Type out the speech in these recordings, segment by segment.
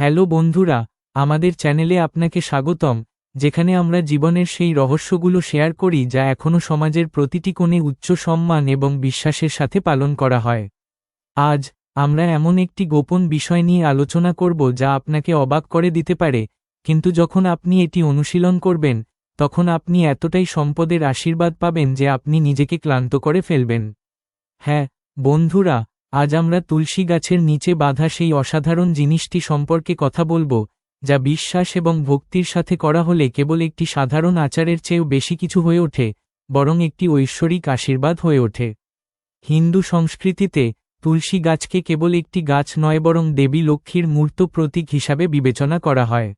Hello বন্ধুরা, আমাদের চ্যানেলে আপনাকে স্বাগতম, যেখানে আমরা জীবনের সেই রহস্যগুলো শেয়ার করি যা এখনও সমাজের প্রতিটি কোণে উচ্চ সম্মান এবং বিশ্বাসের সাথে পালন করা হয়। আজ, আমরা এমন একটি গোপন বিষয় নিয়ে আলোচনা করব যা আপনাকে অবাক করে দিতে পারে, কিন্তু যখন আপনি এটি অনুশীলন করবেন, তখন আপনি এতটাই সম্পদের আশীর্বাদ পাবেন যে আপনি নিজেকে ক্লান্ত করে ফেলবেন। হ্যাঁ বন্ধুরা আজ আমরা তুলসী গাছের নিচে বাঁধা সেই অসাধারণ জিনিসটি সম্পর্কে কথা বলব, যা বিশ্বাস এবং ভক্তির সাথে করা হলে কেবল একটি সাধারণ আচারের চেয়েও বেশি কিছু হয়ে ওঠে, বরং একটি ঐশ্বরিক আশীর্বাদ হয়ে ওঠে। হিন্দু সংস্কৃতিতে, তুলসী গাছকে কেবল একটি গাছ নয় বরং দেবী লক্ষ্মীর মূর্ত প্রতীক হিসাবে বিবেচনা করা হয়।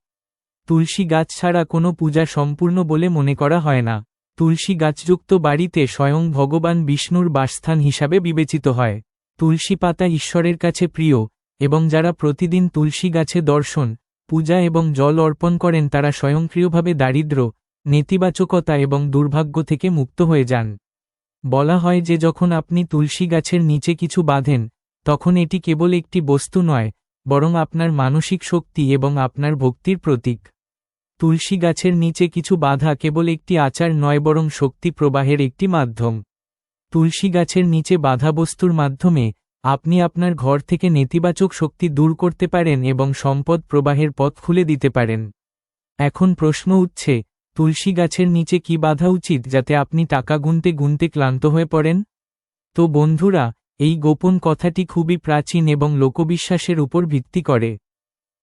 তুলসী গাছ ছাড়া কোনো পূজা সম্পূর্ণ বলে মনে করা হয় না। তুলসী গাছযুক্ত বাড়িতে স্বয়ং ভগবান বিষ্ণুর বাসস্থান হিসাবে বিবেচিত হয়। তুলসী পাতা ঈশ্বরের কাছে প্রিয়, এবং যারা প্রতিদিন তুলসী গাছে দর্শন, পূজা এবং জল অর্পণ করেন তারা স্বয়ংক্রিয়ভাবে দারিদ্র, নেতিবাচকতা এবং দুর্ভাগ্য থেকে মুক্ত হয়ে যান। বলা হয় যে যখন আপনি তুলসী গাছের নিচে কিছু বাঁধেন, তখন এটি কেবল একটি বস্তু নয়, বরং আপনার মানসিক শক্তি এবং আপনার ভক্তির প্রতীক। তুলসী গাছের নিচে কিছু বাধা কেবল একটি আচার নয়, বরং শক্তি প্রবাহের একটি মাধ্যম। তুলসী গাছের নিচে বাধা বস্তুর মাধ্যমে, আপনি আপনার ঘর থেকে নেতিবাচক শক্তি দূর করতে পারেন এবং সম্পদ প্রবাহের পথ খুলে দিতে পারেন। এখন প্রশ্ন উঠছে, তুলসী গাছের নিচে কি বাধা উচিত যাতে আপনি টাকা গুনতে গুনতে ক্লান্ত হয়ে পড়েন? তো বন্ধুরা, এই গোপন কথাটি খুবই প্রাচীন এবং লোকবিশ্বাসের উপর ভিত্তি করে।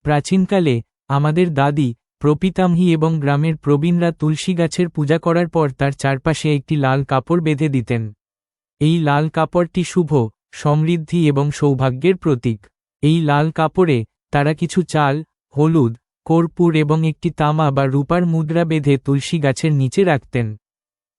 প্রাচীনকালে, আমাদের দাদি, প্রপিতামহী এবং গ্রামের প্রবীণরা তুলসী গাছের পূজা করার পর তার চারপাশে একটি লাল কাপড় বেঁধে দিতেন। এই লাল কাপড়টি শুভ, সমৃদ্ধি এবং সৌভাগ্যের প্রতীক। এই লাল কাপড়ে তারা কিছু চাল, হলুদ, কর্পূর এবং একটি তামা বা রূপার মুদ্রা বেঁধে তুলসী গাছের নিচে রাখতেন।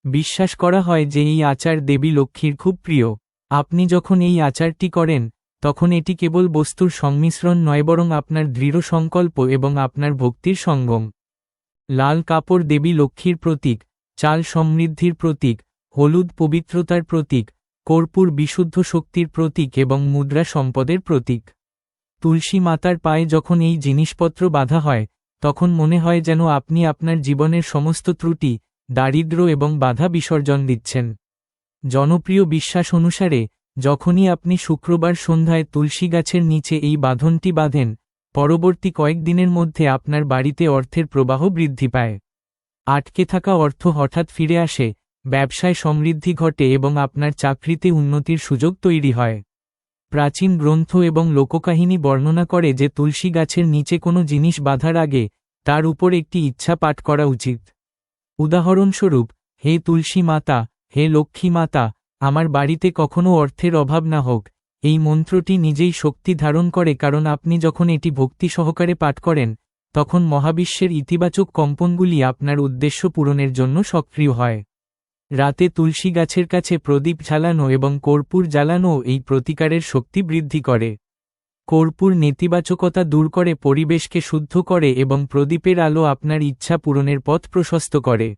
বিশ্বাস করা হয় যে এই আচার দেবী লক্ষ্মীর খুব প্রিয়। আপনি যখন এই আচারটি করেন, তখন এটি কেবল বস্তুর সংমিশ্রণ নয় বরং আপনার দৃঢ় সংকল্প এবং আপনার ভক্তির সঙ্গম। লাল কাপড় দেবী লক্ষ্মীর প্রতীক, চাল সমৃদ্ধির প্রতীক হলুদ পবিত্রতার প্রতীক, কর্পূর বিশুদ্ধ শক্তির প্রতীক এবং মুদ্রা সম্পদের প্রতীক। তুলসী মাতার পায়ে যখন এই জিনিসপত্র বাধা হয়, তখন মনে হয় যেন আপনি আপনার জীবনের সমস্ত ত্রুটি, দারিদ্র এবং বাধা বিসর্জন দিচ্ছেন। জনপ্রিয় বিশ্বাস অনুসারে, যখনই আপনি শুক্রবার সন্ধ্যায় তুলসী গাছের নিচে এই বাঁধনটি বাঁধেন, পরবর্তী কয়েকদিনের মধ্যে আপনার বাড়িতে অর্থের প্রবাহ বৃদ্ধি পায়। আটকে থাকা অর্থ হঠাৎ ফিরে আসে ব্যবসায় সমৃদ্ধি ঘটে এবং আপনার চাকরিতে উন্নতির সুযোগ তৈরি হয়। প্রাচীন গ্রন্থ এবং লোককাহিনী বর্ণনা করে যে তুলসী গাছের নিচে কোনো জিনিস বাঁধার আগে তার উপর একটি ইচ্ছা পাঠ করা উচিত। উদাহরণস্বরূপ, হে তুলসী মাতা, হে লক্ষ্মী মাতা, আমার বাড়িতে কখনো অর্থের অভাব না হোক, এই মন্ত্রটি নিজেই শক্তি ধারণ করে কারণ আপনি যখন এটি ভক্তি সহকারে পাঠ করেন, তখন মহাবিশ্বের ইতিবাচক কম্পনগুলি আপনার উদ্দেশ্য পূরণের জন্য সক্রিয় হয়। রাতে তুলসী গাছের কাছে প্রদীপ জ্বালানো এবং কর্পূর জ্বালানো এই প্রতিকারের শক্তি বৃদ্ধি করে। কর্পূর নেতিবাচকতা দূর করে, পরিবেশকে শুদ্ধ করে এবং প্রদীপের আলো আপনার ইচ্ছা পূরণের পথ প্রশস্ত করে।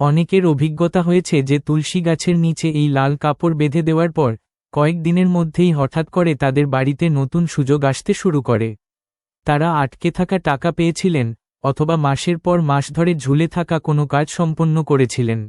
অনেকের অভিজ্ঞতা হয়েছে যে তুলসী গাছের নিচে এই লাল কাপড় বেঁধে দেওয়ার পর, কয়েক দিনের মধ্যেই হঠাৎ করে তাদের বাড়িতে নতুন সুযোগ আসতে শুরু করে। তারা আটকে থাকা টাকা পেয়েছিলেন, অথবা মাসের পর মাস ধরে ঝুলে থাকা কোনো কাজ সম্পন্ন করেছিলেন।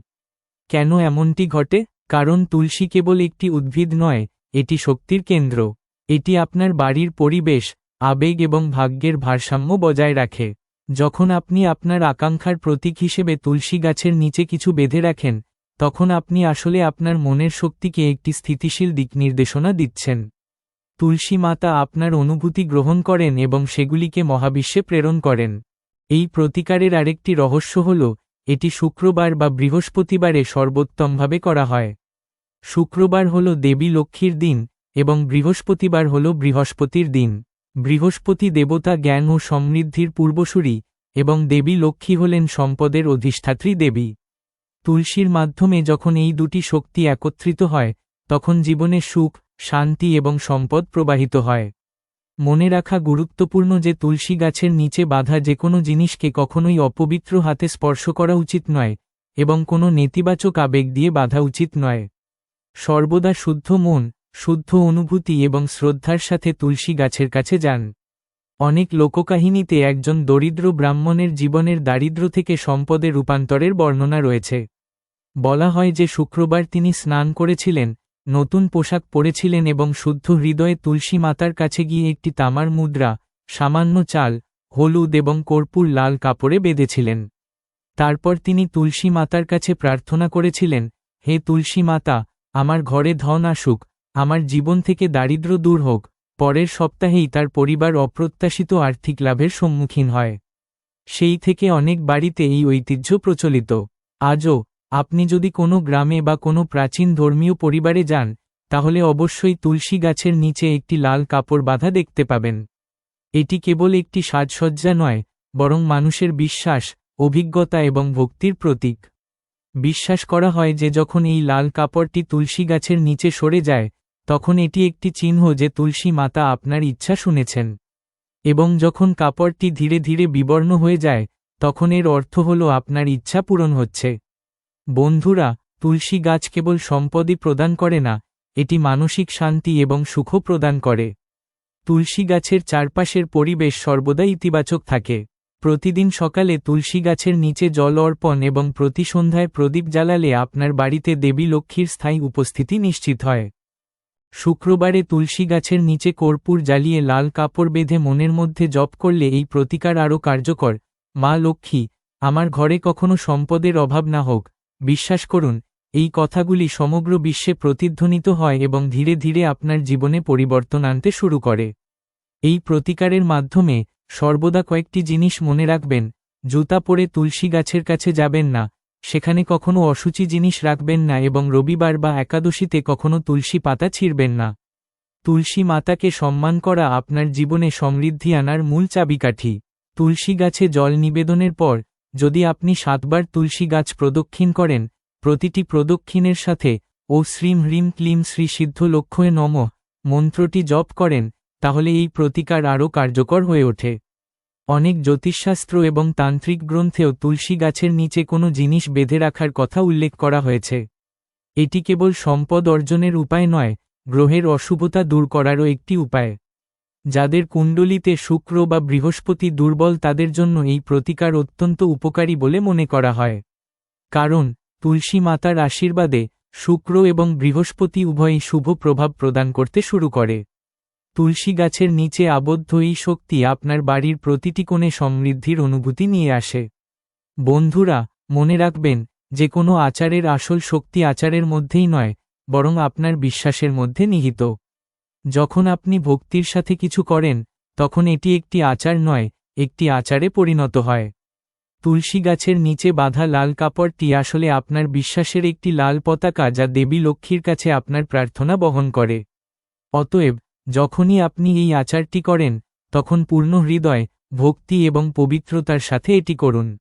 কেন এমনটি ঘটে? কারণ তুলসী কেবল একটি উদ্ভিদ নয়, এটি শক্তির কেন্দ্র। এটি আপনার বাড়ির পরিবেশ, আবেগ এবং ভাগ্যের ভারসাম্য বজায় রাখে। যখন আপনি আপনার আকাঙ্ক্ষার প্রতীক হিসেবে তুলসী গাছের নিচে কিছু বেঁধে রাখেন, তখন আপনি আসলে আপনার মনের শক্তিকে একটি স্থিতিশীল দিক নির্দেশনা দিচ্ছেন। তুলসী মাতা আপনার অনুভূতি গ্রহণ করেন এবং সেগুলিকে মহাবিশ্বে প্রেরণ করেন। এই প্রতিকারের আরেকটি রহস্য হল এটি শুক্রবার বা বৃহস্পতিবারে সর্বোত্তমভাবে করা হয়। শুক্রবার হল দেবী লক্ষ্মীর দিন এবং বৃহস্পতিবার হল বৃহস্পতির দিন। বৃহস্পতি দেবতা জ্ঞান ও সমৃদ্ধির পূর্বসূরি এবং দেবী লক্ষ্মী হলেন সম্পদের অধিষ্ঠাত্রী দেবী। তুলসীর মাধ্যমে যখন এই দুটি শক্তি একত্রিত হয়, তখন জীবনে সুখ, শান্তি এবং সম্পদ প্রবাহিত হয়। মনে রাখা গুরুত্বপূর্ণ যে তুলসী গাছের নিচে বাঁধা যে কোনো জিনিসকে কখনোই অপবিত্র হাতে স্পর্শ করা উচিত নয়, এবং কোনো নেতিবাচক আবেগ দিয়ে বাঁধা উচিত নয়। সর্বদা শুদ্ধ মন, শুদ্ধ অনুভূতি এবং শ্রদ্ধার সাথে তুলসী গাছের কাছে যান। অনেক লোককাহিনীতে একজন দরিদ্র ব্রাহ্মণের জীবনের দারিদ্র থেকে সম্পদে রূপান্তরের বর্ণনা রয়েছে। বলা হয় যে শুক্রবার তিনি স্নান করেছিলেন নতুন পোশাক পরেছিলেন এবং শুদ্ধ হৃদয়ে তুলসী মাতার কাছে গিয়ে একটি তামার মুদ্রা, সামান্য চাল, হলুদ এবং কর্পূর লাল কাপড়ে বেঁধেছিলেন। তারপর তিনি তুলসী মাতার কাছে প্রার্থনা করেছিলেন, হে তুলসী মাতা, আমার ঘরে ধন আসুক, আমার জীবন থেকে দারিদ্র দূর হোক, পরের সপ্তাহেই তার পরিবার অপ্রত্যাশিত আর্থিক লাভের সম্মুখীন হয়। সেই থেকে অনেক বাড়িতে এই ঐতিহ্য প্রচলিত। আজও আপনি যদি কোনো গ্রামে বা কোনো প্রাচীন ধর্মীয় পরিবারে যান, তাহলে অবশ্যই তুলসী গাছের নিচে একটি লাল কাপড় বাঁধা দেখতে পাবেন। এটি কেবল একটি সাজসজ্জা নয়, বরং মানুষের বিশ্বাস, অভিজ্ঞতা এবং ভক্তির প্রতীক। বিশ্বাস করা হয় যে যখন এই লাল কাপড়টি তুলসী গাছের নিচে সরে যায়, তখন এটি একটি চিহ্ন যে তুলসী মাতা আপনার ইচ্ছা শুনেছেন। এবং যখন কাপড়টি ধীরে ধীরে বিবর্ণ হয়ে যায়, তখন এর অর্থ হল আপনার ইচ্ছা পূরণ হচ্ছে। বন্ধুরা, তুলসী গাছ কেবল সম্পদই প্রদান করে না, এটি মানসিক শান্তি এবং সুখ প্রদান করে। তুলসী গাছের চারপাশের পরিবেশ সর্বদা ইতিবাচক থাকে। প্রতিদিন সকালে তুলসী গাছের নিচে জল অর্পণ এবং প্রতি সন্ধ্যায় প্রদীপ জ্বালালে আপনার বাড়িতে দেবী লক্ষ্মীর স্থায়ী উপস্থিতি নিশ্চিত হয়। শুক্রবারে তুলসী গাছের নিচে কর্পূর জ্বালিয়ে লাল কাপড় বেঁধে মনের মধ্যে জপ করলে এই প্রতিকার আরও কার্যকর। মা লক্ষ্মী, আমার ঘরে কখনো সম্পদের অভাব না হোক বিশ্বাস করুন, এই কথাগুলি সমগ্র বিশ্বে প্রতিধ্বনিত হয় এবং ধীরে ধীরে আপনার জীবনে পরিবর্তন আনতে শুরু করে। এই প্রতিকারের মাধ্যমে সর্বদা কয়েকটি জিনিস মনে রাখবেন, জুতা পরে তুলসী গাছের কাছে যাবেন না, সেখানে কখনো অসুচি জিনিস রাখবেন না এবং রবিবার বা একাদশীতে কখনো তুলসী পাতা ছিঁড়বেন না। তুলসী মাতাকে সম্মান করা আপনার জীবনে সমৃদ্ধি আনার মূল চাবিকাঠি। তুলসী গাছে জল নিবেদনের পর যদি আপনি সাতবার তুলসী গাছ প্রদক্ষিণ করেন, প্রতিটি প্রদক্ষিণের সাথে, ও শ্রীম হ্রিম ক্লিম শ্রী সিদ্ধ লক্ষ্যে নম মন্ত্রটি জপ করেন, তাহলে এই প্রতিকার আরও কার্যকর হয়ে ওঠে। অনেক জ্যোতিষশাস্ত্র এবং তান্ত্রিক গ্রন্থেও তুলসী গাছের নিচে কোনো জিনিস বেঁধে রাখার কথা উল্লেখ করা হয়েছে। এটি কেবল সম্পদ অর্জনের উপায় নয়, গ্রহের অশুভতা দূর করারও একটি উপায়। যাদের কুণ্ডলিতে শুক্র বা বৃহস্পতি দুর্বল তাদের জন্য এই প্রতিকার অত্যন্ত উপকারী বলে মনে করা হয়। কারণ, তুলসী মাতার আশীর্বাদে শুক্র এবং বৃহস্পতি উভয়ই শুভ প্রভাব প্রদান করতে শুরু করে। তুলসী গাছের নিচে আবদ্ধ এই শক্তি আপনার বাড়ির প্রতিটি কোণে সমৃদ্ধির অনুভূতি নিয়ে আসে। বন্ধুরা, মনে রাখবেন, যে কোনো আচারের আসল শক্তি আচারের মধ্যেই নয়, বরং আপনার বিশ্বাসের মধ্যে নিহিত। যখন আপনি ভক্তির সাথে কিছু করেন, তখন এটি একটি আচার নয়, একটি আচারে পরিণত হয়। তুলসী গাছের নিচে বাঁধা লাল কাপড়টি আসলে আপনার বিশ্বাসের একটি লাল পতাকা যা দেবী লক্ষ্মীর কাছে আপনার প্রার্থনা বহন করে। অতএব, যখনই আপনি এই আচারটি করেন, তখন পূর্ণ হৃদয়, ভক্তি এবং পবিত্রতার সাথে এটি করুন।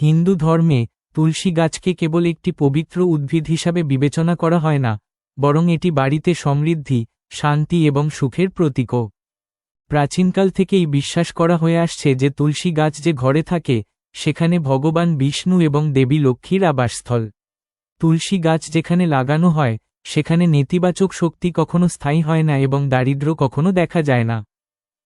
হিন্দু ধর্মে, তুলসী গাছকে কেবল একটি পবিত্র উদ্ভিদ হিসাবে বিবেচনা করা হয় না, বরং এটি বাড়িতে সমৃদ্ধি শান্তি এবং সুখের প্রতীকও। প্রাচীনকাল থেকেই বিশ্বাস করা হয়ে আসছে যে তুলসী গাছ যে ঘরে থাকে, সেখানে ভগবান বিষ্ণু এবং দেবী লক্ষ্মীর আবাসস্থল। তুলসী গাছ যেখানে লাগানো হয়, সেখানে নেতিবাচক শক্তি কখনো স্থায়ী হয় না এবং দারিদ্র কখনো দেখা যায় না।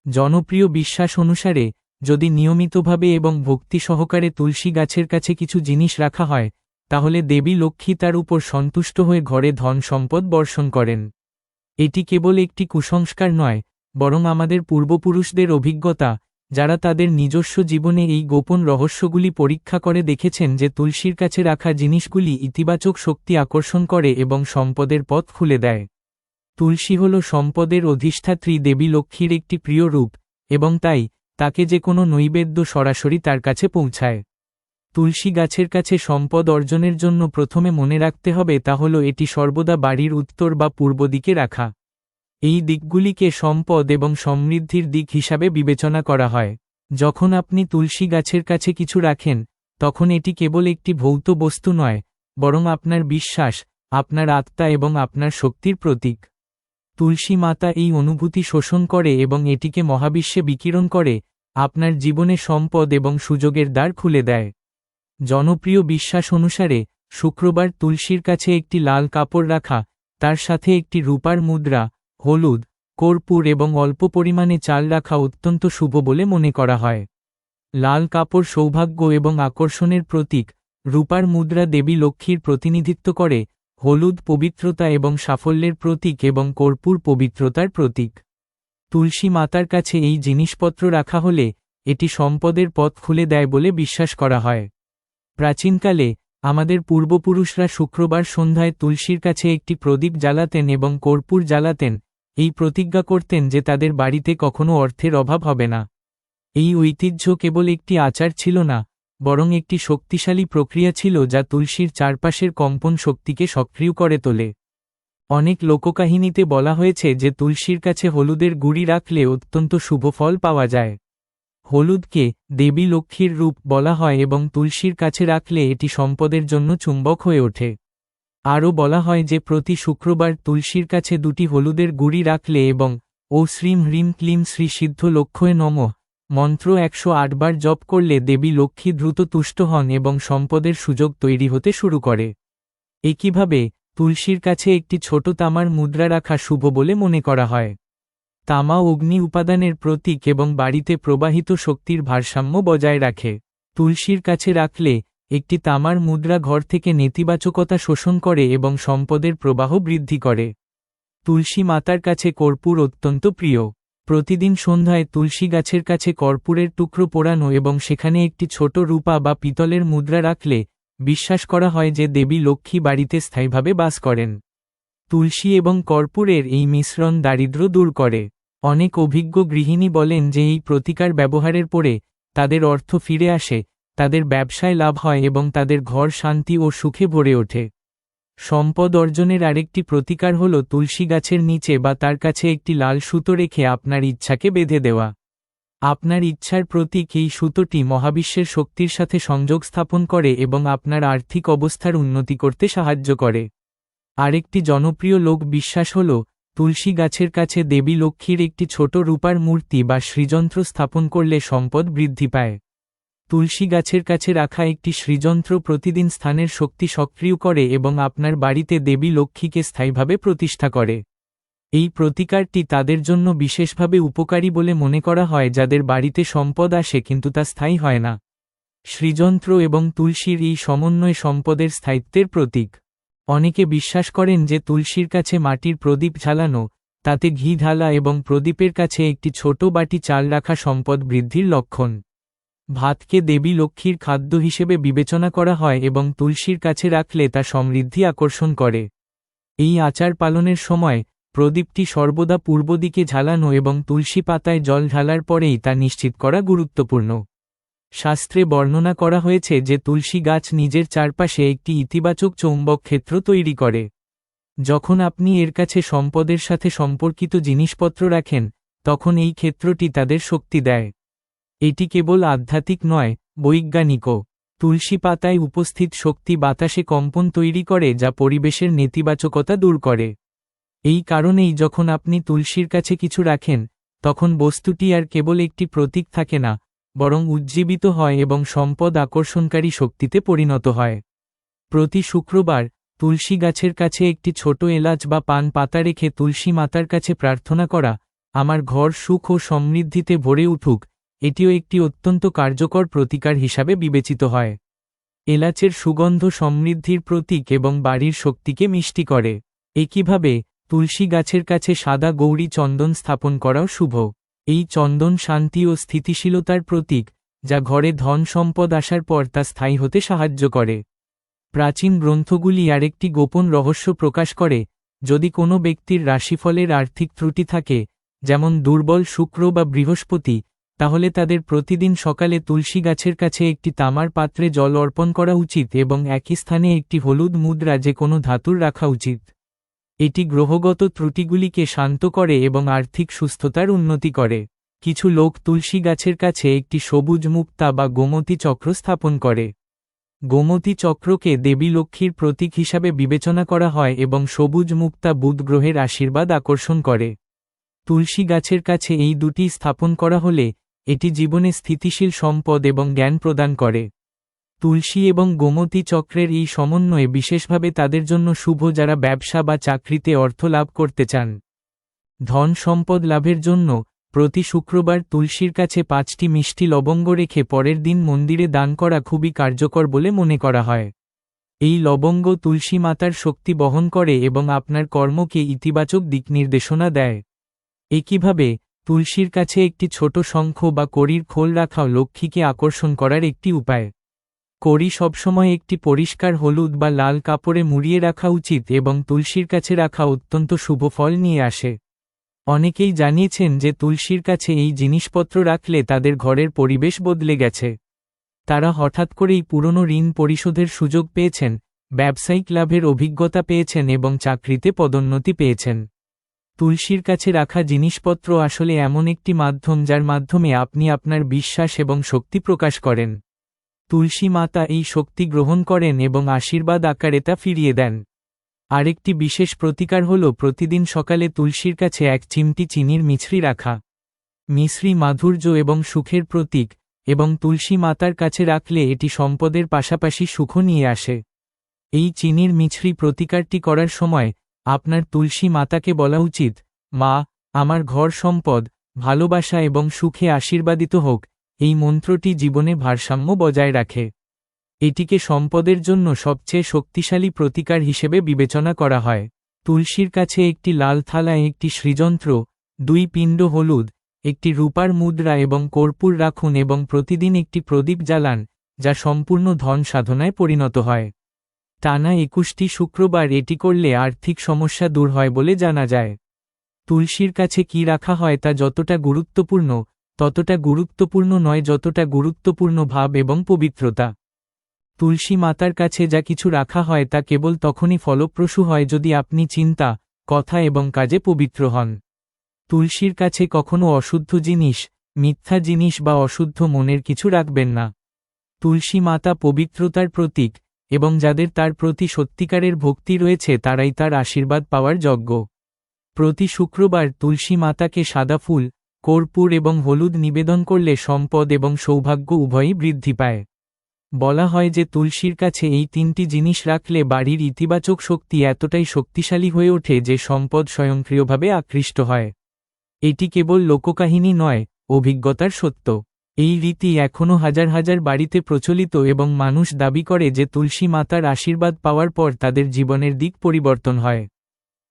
জনপ্রিয় বিশ্বাস অনুসারে, যদি নিয়মিতভাবে এবং ভক্তি সহকারে তুলসী গাছের কাছে কিছু জিনিস রাখা হয়, তাহলে দেবী লক্ষ্মী তার উপর সন্তুষ্ট হয়ে ঘরে ধন সম্পদ বর্ষণ করেন। এটি কেবল একটি কুসংস্কার নয়, বরং আমাদের পূর্বপুরুষদের অভিজ্ঞতা, যারা তাদের নিজস্ব জীবনে এই গোপন রহস্যগুলি পরীক্ষা করে দেখেছেন যে তুলসীর কাছে রাখা জিনিসগুলি ইতিবাচক শক্তি আকর্ষণ করে এবং সম্পদের পথ খুলে দেয়। তুলসী হল সম্পদের অধিষ্ঠাত্রী দেবী লক্ষ্মীর একটি প্রিয় রূপ, এবং তাই তাকে যে কোনো নৈবেদ্য সরাসরি তার কাছে পৌঁছায়। তুলসী গাছের কাছে সম্পদ অর্জনের জন্য প্রথমে মনে রাখতে হবে তা হল এটি সর্বদা বাড়ির উত্তর বা পূর্ব দিকে রাখা। এই দিকগুলিকে সম্পদ এবং সমৃদ্ধির দিক হিসাবে বিবেচনা করা হয়। যখন আপনি তুলসী গাছের কাছে কিছু রাখেন, তখন এটি কেবল একটি ভৌত বস্তু নয়, বরং আপনার বিশ্বাস, আপনার আত্মা এবং আপনার শক্তির প্রতীক। তুলসী মাতা এই অনুভূতি শোষণ করে এবং এটিকে মহাবিশ্বে বিকিরণ করে, আপনার জীবনে সম্পদ এবং সুযোগের দ্বার খুলে দেয়। জনপ্রিয় বিশ্বাস অনুসারে, শুক্রবার তুলসীর কাছে একটি লাল কাপড় রাখা, তার সাথে একটি রূপার মুদ্রা, হলুদ, কর্পূর এবং অল্প পরিমাণে চাল রাখা অত্যন্ত শুভ বলে মনে করা হয়। লাল কাপড় সৌভাগ্য এবং আকর্ষণের প্রতীক, রূপার মুদ্রা দেবী লক্ষ্মীর প্রতিনিধিত্ব করে, হলুদ পবিত্রতা এবং সাফল্যের প্রতীক এবং কর্পূর পবিত্রতার প্রতীক। তুলসী মাতার কাছে এই জিনিসপত্র রাখা হলে, এটি সম্পদের পথ খুলে দেয় বলে বিশ্বাস করা হয়। প্রাচীনকালে, আমাদের পূর্বপুরুষরা শুক্রবার সন্ধ্যায় তুলসীর কাছে একটি প্রদীপ জ্বালাতেন এবং কর্পূর জ্বালাতেন। এই প্রতিজ্ঞা করতেন যে তাদের বাড়িতে কখনো অর্থের অভাব হবে না। এই ঐতিহ্য কেবল একটি আচার ছিল না, বরং একটি শক্তিশালী প্রক্রিয়া ছিল যা তুলসীর চারপাশের কম্পন শক্তিকে সক্রিয় করে তোলে। অনেক লোককাহিনীতে বলা হয়েছে যে তুলসীর কাছে হলুদের গুড়ি রাখলে অত্যন্ত শুভ ফল পাওয়া যায়। হলুদকে দেবী লক্ষ্মীর রূপ বলা হয় এবং তুলসীর কাছে রাখলে এটি সম্পদের জন্য চুম্বক হয়ে ওঠে। আরও বলা হয় যে প্রতি শুক্রবার তুলসীর কাছে দুটি হলুদের গুড়ি রাখলে এবং ও শ্রীম হ্রিম ক্লিম শ্রী সিদ্ধ লক্ষ্যে নম মন্ত্র একশো আটবার জপ করলে দেবী লক্ষ্মী দ্রুত তুষ্ট হন এবং সম্পদের সুযোগ তৈরি হতে শুরু করে। একইভাবে তুলসীর কাছে একটি ছোট তামার মুদ্রা রাখা শুভ বলে মনে করা হয়। তামা অগ্নি উপাদানের প্রতীক এবং বাড়িতে প্রবাহিত শক্তির ভারসাম্য বজায় রাখে। তুলসীর কাছে রাখলে, একটি তামার মুদ্রা ঘর থেকে নেতিবাচকতা শোষণ করে এবং সম্পদের প্রবাহ বৃদ্ধি করে। তুলসী মাতার কাছে কর্পূর অত্যন্ত প্রিয়। প্রতিদিন সন্ধ্যায় তুলসী গাছের কাছে কর্পূরের টুকরো পোড়ানো এবং সেখানে একটি ছোট রূপা বা পিতলের মুদ্রা রাখলে, বিশ্বাস করা হয় যে দেবী লক্ষ্মী বাড়িতে স্থায়ীভাবে বাস করেন। তুলসী এবং কর্পূরের এই মিশ্রণ দারিদ্র দূর করে। অনেক অভিজ্ঞ গৃহিণী বলেন যে এই প্রতিকার ব্যবহারের পরে তাদের অর্থ ফিরে আসে, তাদের ব্যবসায় লাভ হয় এবং তাদের ঘর শান্তি ও সুখে ভরে ওঠে। সম্পদ অর্জনের আরেকটি প্রতিকার হল তুলসী গাছের নিচে বা তার কাছে একটি লাল সুতো রেখে আপনার ইচ্ছাকে বেঁধে দেওয়া। আপনার ইচ্ছার প্রতীক এই সুতোটি মহাবিশ্বের শক্তির সাথে সংযোগ স্থাপন করে এবং আপনার আর্থিক অবস্থার উন্নতি করতে সাহায্য করে। আরেকটি জনপ্রিয় লোক বিশ্বাস হল, তুলসী গাছের কাছে দেবী লক্ষ্মীর একটি ছোট রূপার মূর্তি বা সৃযন্ত্র স্থাপন করলে সম্পদ বৃদ্ধি পায়। তুলসী গাছের কাছে রাখা একটি সৃযন্ত্র প্রতিদিন স্থানের শক্তি সক্রিয় করে এবং আপনার বাড়িতে দেবী লক্ষ্মীকে স্থায়ীভাবে প্রতিষ্ঠা করে। এই প্রতিকারটি তাদের জন্য বিশেষভাবে উপকারী বলে মনে করা হয় যাদের বাড়িতে সম্পদ আসে কিন্তু তা স্থায়ী হয় না। সৃযন্ত্র এবং তুলসীর এই সমন্বয় সম্পদের স্থায়িত্বের প্রতীক। অনেকে বিশ্বাস করেন যে তুলসীর কাছে মাটির প্রদীপ ঝালানো, তাতে ঘি ঢালা এবং প্রদীপের কাছে একটি ছোট বাটি চাল রাখা সম্পদ বৃদ্ধির লক্ষণ। ভাতকে দেবী লক্ষ্মীর খাদ্য হিসেবে বিবেচনা করা হয় এবং তুলসীর কাছে রাখলে তা সমৃদ্ধি আকর্ষণ করে। এই আচার পালনের সময় প্রদীপটি সর্বদা পূর্ব দিকে ঝালানো এবং তুলসী পাতায় জল ঢালার পরেই তা নিশ্চিত করা গুরুত্বপূর্ণ। শাস্ত্রে বর্ণনা করা হয়েছে যে তুলসী গাছ নিজের চারপাশে একটি ইতিবাচক চৌম্বক ক্ষেত্র তৈরি করে। যখন আপনি এর কাছে সম্পদের সাথে সম্পর্কিত জিনিসপত্র রাখেন, তখন এই ক্ষেত্রটি তাদের শক্তি দেয়। এটি কেবল আধ্যাত্মিক নয়, বৈজ্ঞানিকও। তুলসী পাতায় উপস্থিত শক্তি বাতাসে কম্পন তৈরি করে যা পরিবেশের নেতিবাচকতা দূর করে। এই কারণেই যখন আপনি তুলসীর কাছে কিছু রাখেন, তখন বস্তুটি আর কেবল একটি প্রতীক থাকে না বরং উজ্জীবিত হয় এবং সম্পদ আকর্ষণকারী শক্তিতে পরিণত হয়। প্রতি শুক্রবার তুলসী গাছের কাছে একটি ছোট এলাচ বা পান পাতা রেখে তুলসী মাতার কাছে প্রার্থনা করা, আমার ঘর সুখ ও সমৃদ্ধিতে ভরে উঠুক এটিও একটি অত্যন্ত কার্যকর প্রতিকার হিসাবে বিবেচিত হয়। এলাচের সুগন্ধ সমৃদ্ধির প্রতীক এবং বাড়ির শক্তিকে মিষ্টি করে। একইভাবে, তুলসী গাছের কাছে সাদা গৌরী চন্দন স্থাপন করাও শুভ। এই চন্দন শান্তি ও স্থিতিশীলতার প্রতীক, যা ঘরে ধন সম্পদ আসার পর তা স্থায়ী হতে সাহায্য করে। প্রাচীন গ্রন্থগুলি আরেকটি গোপন রহস্য প্রকাশ করে, যদি কোনো ব্যক্তির রাশিফলের আর্থিক ত্রুটি থাকে, যেমন দুর্বল শুক্র বা বৃহস্পতি, তাহলে তাদের প্রতিদিন সকালে তুলসী গাছের কাছে একটি তামার পাত্রে জল অর্পণ করা উচিত এবং একই স্থানে একটি হলুদ মুদ্রা যে কোনো ধাতুর রাখা উচিত। এটি গ্রহগত ত্রুটিগুলিকে শান্ত করে এবং আর্থিক সুস্থতার উন্নতি করে। কিছু লোক তুলসী গাছের কাছে একটি সবুজ মুক্তা বা গোমতী চক্র স্থাপন করে। গোমতী চক্রকে দেবী লক্ষ্মীর প্রতীক হিসাবে বিবেচনা করা হয় এবং সবুজ মুক্তা বুধ গ্রহের আশীর্বাদ আকর্ষণ করে। তুলসী গাছের কাছে এই দুটি স্থাপন করা হলে, এটি জীবনে স্থিতিশীল সম্পদ এবং জ্ঞান প্রদান করে। তুলসী এবং গোমতী চক্রের এই সমন্বয়ে বিশেষভাবে তাদের জন্য শুভ যারা ব্যবসা বা চাকরিতে অর্থ লাভ করতে চান। ধন সম্পদ লাভের জন্য প্রতি শুক্রবার তুলসীর কাছে পাঁচটি মিষ্টি লবঙ্গ রেখে পরের দিন মন্দিরে দান করা খুবই কার্যকর বলে মনে করা হয়। এই লবঙ্গ তুলসী মাতার শক্তি বহন করে এবং আপনার কর্মকে ইতিবাচক দিক নির্দেশনা দেয়। একইভাবে, তুলসীর কাছে একটি ছোট শঙ্খ বা করির খোল রাখাও লক্ষ্মীকে আকর্ষণ করার একটি উপায়। কড়ি সবসময় একটি পরিষ্কার হলুদ বা লাল কাপড়ে মুড়িয়ে রাখা উচিত এবং তুলসীর কাছে রাখা অত্যন্ত শুভ ফল নিয়ে আসে। অনেকেই জানিয়েছেন যে তুলসীর কাছে এই জিনিসপত্র রাখলে তাদের ঘরের পরিবেশ বদলে গেছে। তারা হঠাৎ করেই পুরনো ঋণ পরিশোধের সুযোগ পেয়েছেন, ব্যবসায়িক লাভের অভিজ্ঞতা পেয়েছেন এবং চাকরিতে পদোন্নতি পেয়েছেন। তুলসীর কাছে রাখা জিনিসপত্র আসলে এমন একটি মাধ্যম যার মাধ্যমে আপনি আপনার বিশ্বাস এবং শক্তি প্রকাশ করেন। তুলসী মাতা এই শক্তি গ্রহণ করেন এবং আশীর্বাদ আকারে তা ফিরিয়ে দেন। আরেকটি বিশেষ প্রতিকার হল প্রতিদিন সকালে তুলসীর কাছে এক চিমটি চিনির মিছরি রাখা। মিশ্রি মাধুর্য এবং সুখের প্রতীক, এবং তুলসী মাতার কাছে রাখলে এটি সম্পদের পাশাপাশি সুখ নিয়ে আসে। এই চিনির মিছরি প্রতিকারটি করার সময়, আপনার তুলসী মাতাকে বলা উচিত, মা, আমার ঘর সম্পদ, ভালোবাসা এবং সুখে আশীর্বাদিত হোক এই মন্ত্রটি জীবনে ভারসাম্য বজায় রাখে। এটিকে সম্পদের জন্য সবচেয়ে শক্তিশালী প্রতিকার হিসেবে বিবেচনা করা হয়। তুলসীর কাছে একটি লাল থালায় একটি শ্রীযন্ত্র দুই পিণ্ড হলুদ, একটি রূপার মুদ্রা এবং কর্পূর রাখুন এবং প্রতিদিন একটি প্রদীপ জ্বালান, যা সম্পূর্ণ ধন সাধনায় পরিণত হয়। টানা একুশটি শুক্রবার এটি করলে আর্থিক সমস্যা দূর হয় বলে জানা যায়। তুলসীর কাছে কি রাখা হয় তা যতটা গুরুত্বপূর্ণ ততটা গুরুত্বপূর্ণ নয় যতটা গুরুত্বপূর্ণ ভাব এবং পবিত্রতা। তুলসী মাতার কাছে যা কিছু রাখা হয় তা কেবল তখনই ফলপ্রসূ হয় যদি আপনি চিন্তা, কথা এবং কাজে পবিত্র হন। তুলসীর কাছে কখনো অশুদ্ধ জিনিস, মিথ্যা জিনিস বা অশুদ্ধ মনের কিছু রাখবেন না। তুলসী মাতা পবিত্রতার প্রতীক এবং যাদের তার প্রতি সত্যিকারের ভক্তি রয়েছে তারাই তার আশীর্বাদ পাওয়ার যোগ্য। প্রতি শুক্রবার তুলসী মাতাকে সাদা ফুল কর্পূর এবং হলুদ নিবেদন করলে সম্পদ এবং সৌভাগ্য উভয়ই বৃদ্ধি পায়। বলা হয় যে তুলসীর কাছে এই তিনটি জিনিস রাখলে বাড়ির ইতিবাচক শক্তি এতটাই শক্তিশালী হয়ে ওঠে যে সম্পদ স্বয়ংক্রিয়ভাবে আকৃষ্ট হয়। এটি কেবল লোককাহিনী নয়, অভিজ্ঞতার সত্য। এই রীতি এখনও হাজার হাজার বাড়িতে প্রচলিত এবং মানুষ দাবি করে যে তুলসী মাতার আশীর্বাদ পাওয়ার পর তাদের জীবনের দিক পরিবর্তন হয়।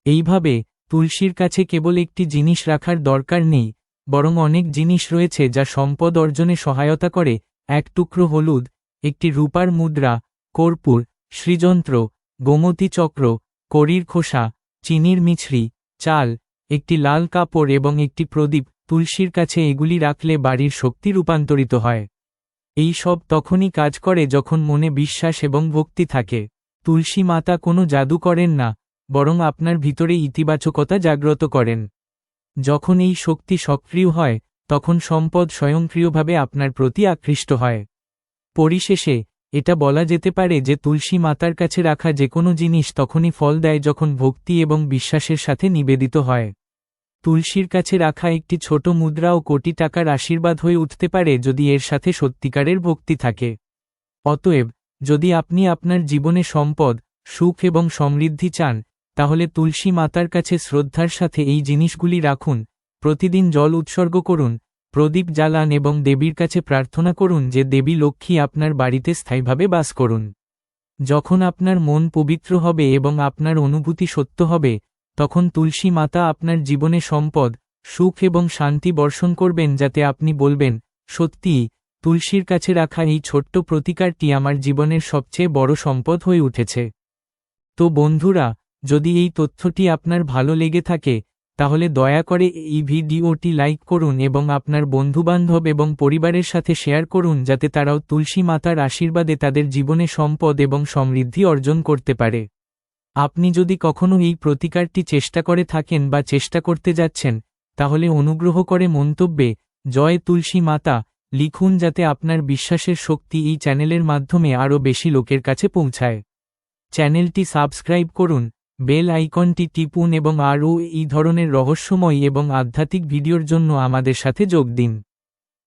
এইভাবে, তুলসীর কাছে কেবল একটি জিনিস রাখার দরকার নেই বরং অনেক জিনিস রয়েছে যা সম্পদ অর্জনে সহায়তা করে, এক টুকরো হলুদ, একটি রূপার মুদ্রা, কর্পূর শ্রীযন্ত্র গোমতী চক্র, করির খোসা, চিনির মিছরি, চাল, একটি লাল কাপড় এবং একটি প্রদীপ, তুলসীর কাছে এগুলি রাখলে বাড়ির শক্তি রূপান্তরিত হয়। এই সব তখনই কাজ করে যখন মনে বিশ্বাস এবং ভক্তি থাকে। তুলসী মাতা কোনো জাদু করেন না, বরং আপনার ভিতরে ইতিবাচকতা জাগ্রত করেন। যখন এই শক্তি সক্রিয় হয়, তখন সম্পদ স্বয়ংক্রিয়ভাবে আপনার প্রতি আকৃষ্ট হয়। পরিশেষে, এটা বলা যেতে পারে যে তুলসী মাতার কাছে রাখা যে কোনো জিনিস তখনই ফল দেয় যখন ভক্তি এবং বিশ্বাসের সাথে নিবেদিত হয়। তুলসীর কাছে রাখা একটি ছোট মুদ্রা ও কোটি টাকার আশীর্বাদ হয়ে উঠতে পারে যদি এর সাথে সত্যিকারের ভক্তি থাকে। অতএব, যদি আপনি আপনার জীবনে সম্পদ, সুখ এবং সমৃদ্ধি চান তাহলে তুলসী মাতার কাছে শ্রদ্ধার সাথে এই জিনিসগুলি রাখুন, প্রতিদিন জল উৎসর্গ করুন, প্রদীপ জ্বালান এবং দেবীর কাছে প্রার্থনা করুন যে দেবী লক্ষ্মী আপনার বাড়িতে স্থায়ীভাবে বাস করুন। যখন আপনার মন পবিত্র হবে এবং আপনার অনুভূতি সত্য হবে, তখন তুলসী মাতা আপনার জীবনে সম্পদ, সুখ এবং শান্তি বর্ষণ করবেন যাতে আপনি বলবেন সত্যিই তুলসীর কাছে রাখা এই ছোট্ট প্রতিকারটি আমার জীবনের সবচেয়ে বড় সম্পদ হয়ে উঠেছে। তো বন্ধুরা যদি এই তথ্যটি আপনার ভালো লেগে থাকে, তাহলে দয়া করে এই ভিডিওটি লাইক করুন এবং আপনার বন্ধুবান্ধব এবং পরিবারের সাথে শেয়ার করুন যাতে তারাও তুলসী মাতার আশীর্বাদে তাদের জীবনে সম্পদ এবং সমৃদ্ধি অর্জন করতে পারে। আপনি যদি কখনও এই প্রতিকারটি চেষ্টা করে থাকেন বা চেষ্টা করতে যাচ্ছেন, তাহলে অনুগ্রহ করে মন্তব্যে, জয় তুলসী মাতা লিখুন যাতে আপনার বিশ্বাসের শক্তি এই চ্যানেলের মাধ্যমে আরও বেশি লোকের কাছে পৌঁছায়। চ্যানেলটি সাবস্ক্রাইব করুন বেল আইকনটি টিপুন এবং আরও এই ধরনের রহস্যময় এবং আধ্যাত্মিক ভিডিওর জন্য আমাদের সাথে যোগ দিন।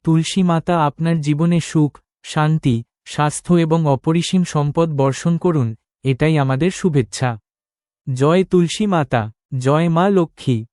তুলসী মাতা, আপনার জীবনে সুখ, শান্তি, স্বাস্থ্য এবং অপরিসীম সম্পদ বর্ষণ করুন, এটাই আমাদের শুভেচ্ছা। জয় তুলসী মাতা, জয় মা লক্ষ্মী।